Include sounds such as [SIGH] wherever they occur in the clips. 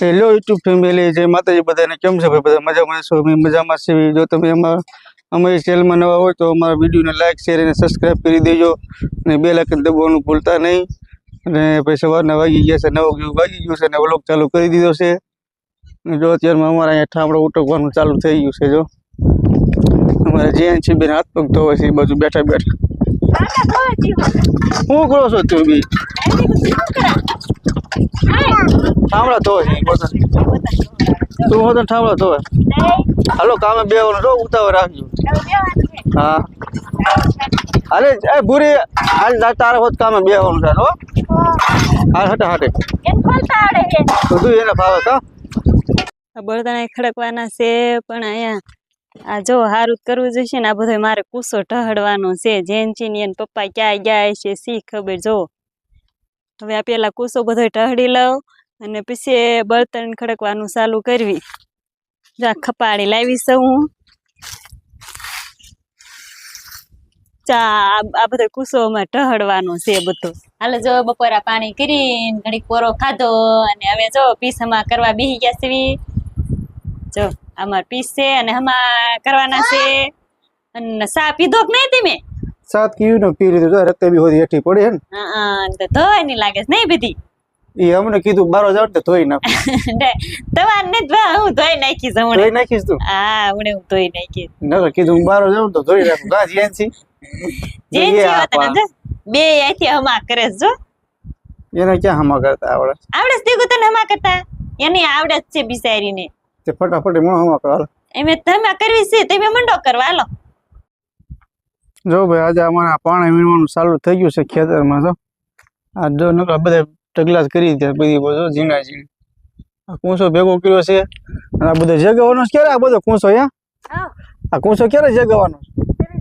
Hello YouTube family જય માતાજી બધાને કેમ છે ભાઈ? બધા મજામાં છો? અમે મજામાં છીએ. જો તમે એમાં અમારી ચેનલમાં નવા હોય તો અમારા વિડીયોને લાઇક શેર અને સબસ્ક્રાઈબ કરી દેજો. અને બે લાખ દબાવવાનું ભૂલતા નહીં. અને ભાઈ સવારના વાગી ગયા છે નવ જેવું વાગી ગયું છે અને વ્લોગ ચાલુ કરી દીધો છે. જો અત્યારમાં અમારા અહીંયા ઠામડો ઉટકવાનું ચાલુ થઈ ગયું છે જો. અમારે જ્યાં છે બેન હાથ પગ ધોવે છે એ બાજુ બેઠા બેઠા. શું કરો છો તું બી? ઠામડા પોતા. તું હોતો તો ઠામડા ધોવે? હાલો, કામે બે રો ઉતાવળ રાખજો. હા. અરે એ ભૂરી, હાલ તારા હોત કામે બે છે હો. હાલ, હટે હટે. તો એને ફાવે તો બળદાને ખડકવાના છે, પણ અહીંયા, આ જો હારું કરવું જોઈશે ને, આ બધો મારે કુસો ઢહડવાનો છે જેનચી ચીન એના પપ્પા ક્યાં ગયા છે સી ખબર, જો. હવે આ પેલા કુસો બધો ઢહડી લઉં અને પછી બળતણ ખડકવાનું ચાલુ કરવી. જા ખપાડી લાવી છું હું. ચા આ- બધા બધો કૂસો અમારે છે બધું. હાલો જો બપોરા પાણી કરીને ઘડીક કોરો ખાધો અને હવે જો પીસમાં કરવા બેસી ગયા છે જો અમાર પીસ છે અને હમા કરવાના છે. અને સા પીધો કે નહીં તમે? સાત કીયું ને પી લીધું. રક્ત બી હોતી હેઠી પડે હે ને. હા, તો ધોય નહીં લાગે છે નહીં બધી એ અમને કીધું બારો જાવ ને તો ધોઈ નાખ. તમારે [LAUGHS] ને હું ધોઈ નાખીશ હમણાં. ધોઈ નાખીશ તું? હા હું હું ધોઈ નાખીશ. નકર કીધું હું બારો જાવ તો ધોઈ નાખું. ગા જેન્સી જે જોઈએ જે આપા. વતન સમજે? બે અહીંથી હમા કરે જો. એને ક્યાં હમા કરતા આવડે? આવડે દીકુ તને હમા કરતા. એની આવડે જ છે બિચારીને. તે ફટાફટ મને હમા કરો. એમે તમે કરવી છે તમે મંડો કરવા હાલો. જો ભાઈ આજે અમારા પાણી વીણવાનું ચાલુ થઈ ગયું છે ખેતરમાં જો. આ જો નકર બધા ઢગલા કરી ત્યાં બધી બધો ઝીણા ઝીણી. આ કૂંસો ભેગો કર્યો છે અને આ બધો જગાવવાનો છે ક્યારે? આ બધો કૂંસો હે? આ કૂંસો ક્યારે જગાવવાનો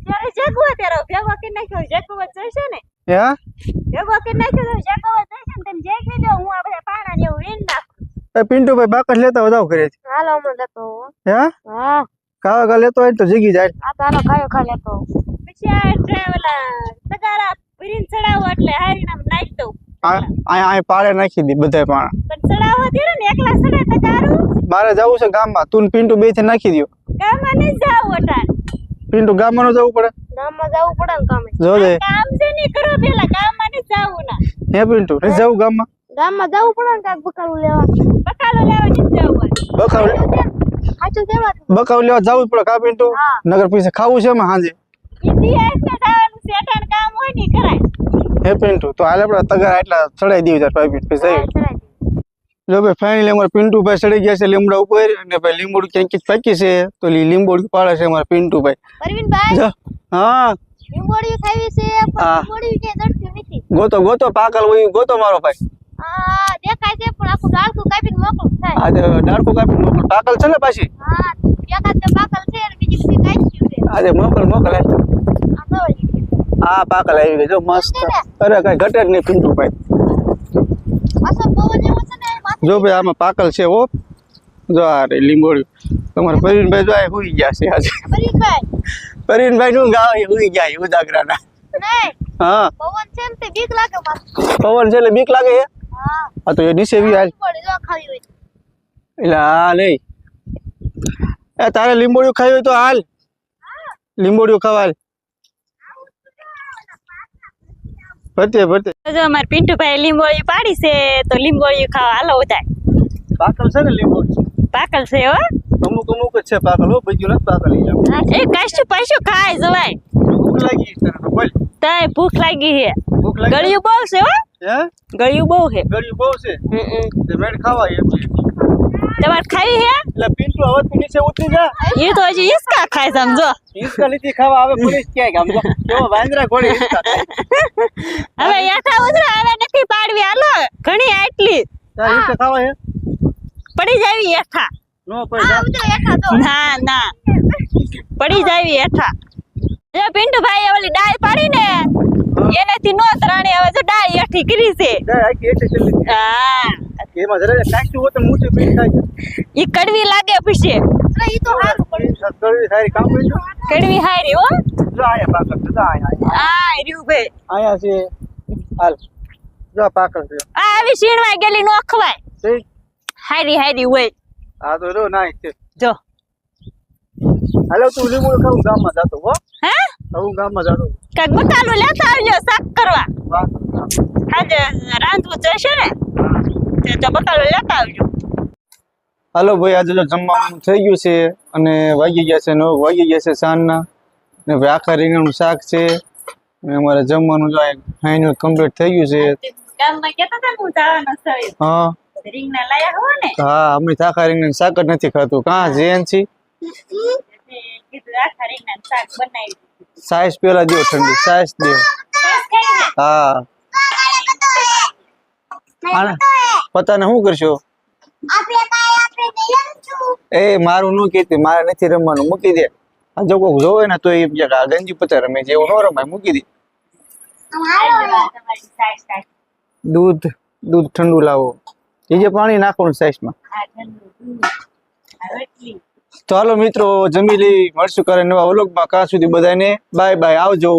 ત્યારે જગવા ત્યારે ભેગો કરી નાખ્યો જગવા જોઈશે ને? હા? ભેગો કરી નાખ્યો તો જગવા જોઈશે ને તમે જગવી દો હું આ બધા પાણા જેવું વીણ નાખું. એ પિન્ટુભાઈ બાકસ લેતા વધાવ કરે છે. હાલો હમણાં લેતો હે? હા. કાવા કા લેતો હોય તો જીગી જાય. આ તારો ખાયો ખા લેતો પછી આ ટ્રેવલા તગારા ભરીને ચડાવો એટલે હારીને આમ નાખી દઉં. આ આ નાખી દી બધા પાણા. પણ દે ને એકલા ચડે મારે જવું છે ગામમાં. તું પિન્ટુ બેથી નાખી દો ગામમાં નહીં જાવ અટાણ. પિન્ટુ ગામમાં ન જવું પડે. ગામમાં જવું પડે ને કામે. જો દે કામ છે નહીં કરો પેલા. ગામમાં નહીં જાવું ના. હે પિન્ટુ નહીં જવું ગામમાં. ગામમાં જવું પડે ને કાંઈક બકાલું લેવા. બકાલો લેવા નહીં જવું લેવા જવું જ પડે કા પિન્ટુ? નગર પૈસા ખાવું છે એમાં હાજે. છે કામ હોય ને કરાય. હે પિન્ટુ? તો હાલ આપણે તગાર એટલા ચડાઈ દીધું ચાર પાઇપ પછી જો ભાઈ ફાઇનલી અમારે પિન્ટુભાઈ ચડી ગયા છે લીમડા ઉપર અને ભાઈ લીંબોડી ક્યાંક ક્યાંક પાકી છે. તો લીંબોડી પાડે છે અમારા પિન્ટુભાઈ હા. ગોતો ગોતો પાકલ હોય ગોતો મારો ભાઈ. પાકલ છે ને પાછી? મોકલ મોકલ. આ પાકલ આવી ગઈ જો મસ્ત. અરે કઈ ઘટે જ નહીં પિંટુ માથે જો ભાઈ આમાં પાકલ છે હો. જો આ રે લીંબોળી તમારા પરિણભાઈ જો આ હુઈ ગયા છે આજે. પરવીનભાઈ નું ગાવ હુઈ ગયા ઉદાગરાના. ના હા. પવન છે ને તે બીક લાગે પવન છે એટલે બીક લાગે હે હા. આ તો એ નીચે બી હાલ. ખાવી એટલે હા નહીં. એ તારે લીંબોડિયું ખાવી હોય તો હાલ. લીંબોડિયું ખવાલ ભરતે ભરતે જો અમાર પિન્ટુભાઈ લીંબોળી પાડી છે તો લીંબોળી ખાવા હાલો ઉધાય પાકલ છે ને લીંબોળી? પાકલ છે હો. અમુક અમુક જ છે પાકલ હો બીજું નથી પાકલ એ કાશું પાછું ખાય જવાય. ભૂખ લાગી છે બોલ. તાય ભૂખ લાગી છે. ભૂખ લાગી ગળ્યું બહુ છે હો. હે? ગળ્યું બહુ છે. ગળ્યું બહુ છે? હમ તે મેડ ખાવા એટલે તમારે ખાઈ હે? એટલે પિન્ટુ હવે તું નીચે ઉતરી જા. એ તો હજી ઈસકા ખાય સમજો. ઈસકા લીધી ખાવા આવે પોલીસ ક્યાંય સમજો કેવો વાંદરા ઘોડી હવે યાઠા ઉતરા હવે નથી પાડવી. હાલો ઘણી આટલી. તારે ઈસકા ખાવા હે? પડી જાવી હેઠા. નો પડી જા. ના ના. પડી જાવી હેઠા. જો પિન્ટુ ભાઈ ઓલી ડાળ પાડી ને એનાથી નો ત્રાણી હવે જો ડાળ હેઠી કરી છે. હા. એમાં જરા કાચું હોય તો ઊંચું પીડ થાય ઈ કડવી લાગે પછી ઈ તો હારું કડવી સારી કામ કરજો કડવી હારી હો. જો આયા છે જો આયા. આ રહ્યું ભાઈ. આયા છે. હાલ. જો પાકળ છે. આ આવી શીણવા ગેલી નો ખવાય હારી હારી હોય. આ તો રો ના છે. જો. હાલો તું લીંબુ ખાવું ગામમાં જાતો હો. હે? હું ગામમાં જાતો. કાક બતાલો લેતા આવજો સાક કરવા. આજે રાંધવું જશે ને? તે તો બકાલું લેતા આવજો. હાલો ભાઈ આજે જો જમવાનું થઈ ગયું છે અને વાગી ગયા છે નવ વાગી ગયા છે સાંજના. ને ભાઈ આખા રીંગણનું શાક છે અને અમારે જમવાનું જો ફાઇનલ કમ્પ્લીટ થઈ ગયું છે. ગામમાં કેતા હતા હું જવાનો થયો હા. રીંગણા લાયા હો ને. હા અમે તો આખા રીંગણનું શાક જ નથી ખાતું કા છી? રીંગણા બનાવી સાઈઝ પેલા દો ઠંડી સાઈઝ દો હા. પતાને શું કરશો? એ મારું ન કહેતી મારે નથી રમવાનું મૂકી દે. જો કોક જોવે ને તો એ ગંજી પતા રમે છે એવું ન રમાય મૂકી દે. દૂધ દૂધ ઠંડુ લાવો. જે પાણી નાખવાનું તો હાલો મિત્રો જમી લઈ મળશું કરે નવા વ્લોગમાં. કાં સુધી બધાને બાય બાય આવજો.